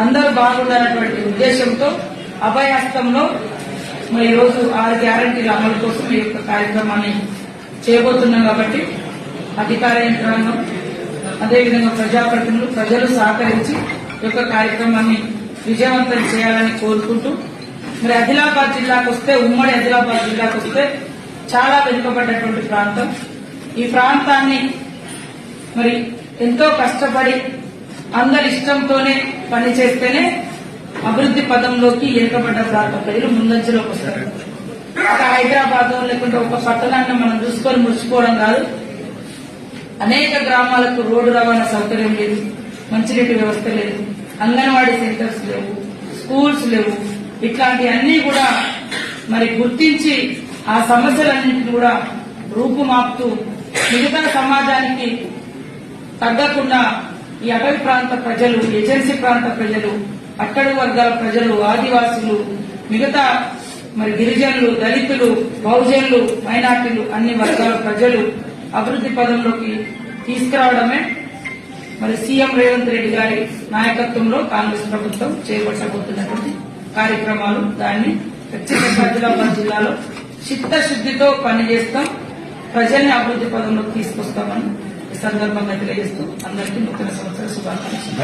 అందరూ బాగుండాలన్నటువంటి ఉద్దేశంతో అభయాస్తంలో మరి ఈ రోజు ఆరు గ్యారంటీల అమలు కోసం ఈ యొక్క కార్యక్రమాన్ని చేయబోతున్నాం కాబట్టి అధికార యంత్రాంగం అదేవిధంగా ప్రజాప్రతినిధులు ప్రజలు సహకరించి ఈ యొక్క కార్యక్రమాన్ని విజయవంతం చేయాలని కోరుకుంటూ మరి ఆదిలాబాద్ జిల్లాకు వస్తే ఉమ్మడి ఆదిలాబాద్ జిల్లాకు వస్తే చాలా వెనుకబడ్డటువంటి ప్రాంతం. ఈ ప్రాంతాన్ని మరి ఎంతో కష్టపడి అందరి ఇష్టంతోనే పని చేస్తేనే అభివృద్ధి పదంలోకి వెనుకబడ్డ ప్రాంత ప్రజలు ముందంజలోకి వస్తారు. ఒక హైదరాబాద్ లేకుంటే ఒక పట్టణాన్ని మనం చూసుకొని మురిసిపోవడం కాదు. అనేక గ్రామాలకు రోడ్డు రవాణా సౌకర్యం లేదు మంచినీటి వ్యవస్థ లేదు అంగన్వాడీ సెంటర్స్ లేవు స్కూల్స్ లేవు. ఇట్లాంటివన్నీ కూడా మరి గుర్తించి ఆ సమస్యలన్నింటినీ కూడా రూపుమాపుతూ మిగతా సమాజానికి తగ్గకుండా ఈ అటవీ ప్రాంత ప్రజలు ఏజెన్సీ ప్రాంత ప్రజలు అక్కడి వర్గాల ప్రజలు ఆదివాసులు మిగతా మరి గిరిజనులు దళితులు బహుజనులు మైనార్టీలు అన్ని వర్గాల ప్రజలు అభివృద్ధి పదంలోకి తీసుకురావడమే మరి సీఎం రేవంత్ రెడ్డి గారి నాయకత్వంలో కాంగ్రెస్ ప్రభుత్వం చేపట్టబోతున్నటువంటి కార్యక్రమాలు. దాన్ని ఖచ్చితంగా ఆదిలాబాద్ జిల్లాలో చిత్తశుద్దితో పనిచేస్తాం. ప్రజల్ని అభివృద్ధి పదంలోకి తీసుకొస్తామని ఈ సందర్భంగా తెలియజేస్తూ అందరికీ నూతన సంవత్సర శుభాకాంక్షలు.